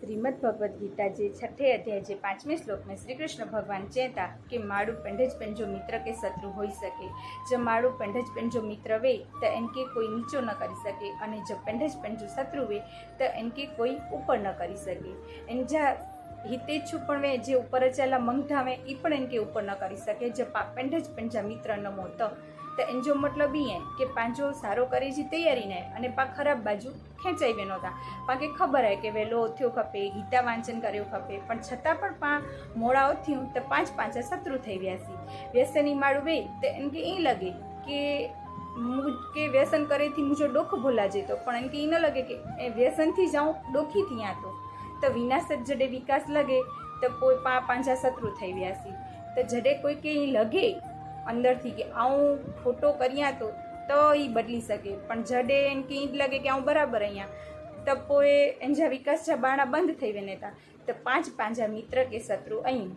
શ્રીમદ ભગવદ્ ગીતા જે છઠ્ઠે અધ્યાય જે પાંચમે શ્લોકમાં શ્રી કૃષ્ણ ભગવાન ચેતા કે માળું પેંઢજ પેંજો મિત્ર કે શત્રુ હોઈ શકે, જો માળું પેંઢજ પેંજો મિત્ર વે, તો એન કે કોઈ નીચો ન કરી શકે, અને જો પેંઢજ પેંજો શત્રુ વે, તો એન કે કોઈ ઉપર ન કરી શકે. એન જા હિતેચ્છુ પણ વે જે ઉપર ચાલા મંગઢાવે એ પણ એન કે ઉપર ન કરી શકે. જે પા જ પેંજા મિત્ર ન મોતો તો એન જો મતલબ એ કે પાંજો સારો કરી છે તૈયારી ને અને પા ખરાબ બાજુ ખેંચાઈ બે નહોતા પાકે ખબર હે કે વહેલો ઓથ્યો ખપે, ગીતા વાંચન કર્યો ખપે, પણ છતાં પણ પા મોડા થયું તો પાંચ પાંચ શત્રુ થઈ વ્યાસી વ્યસની માળું બે તો એમ કે એ લગે કે કે વ્યસન કરેથી મુજો ડોખ ભૂલા જતો પણ એમ કે એ ન લગે કે એ વ્યસનથી જાઉં ડોખીથી ત્યાં તો. તો વિનાશ જડે વિકાસ લગે તો કોઈ પા પાંજા શત્રુ થઈ વ્યાસી તો જડે કોઈ કે લગે અંદરથી કે આવું ખોટો કર્યા તો તો એ બદલી શકે. પણ જડે એને કે જ લાગે કે આવું બરાબર અહીંયા. તો પોએ એન જ્યાં વિકાસ છે બાણા બંધ થઈ વેનેતા તો પાંચ પાંજા મિત્ર કે શત્રુ અહીં.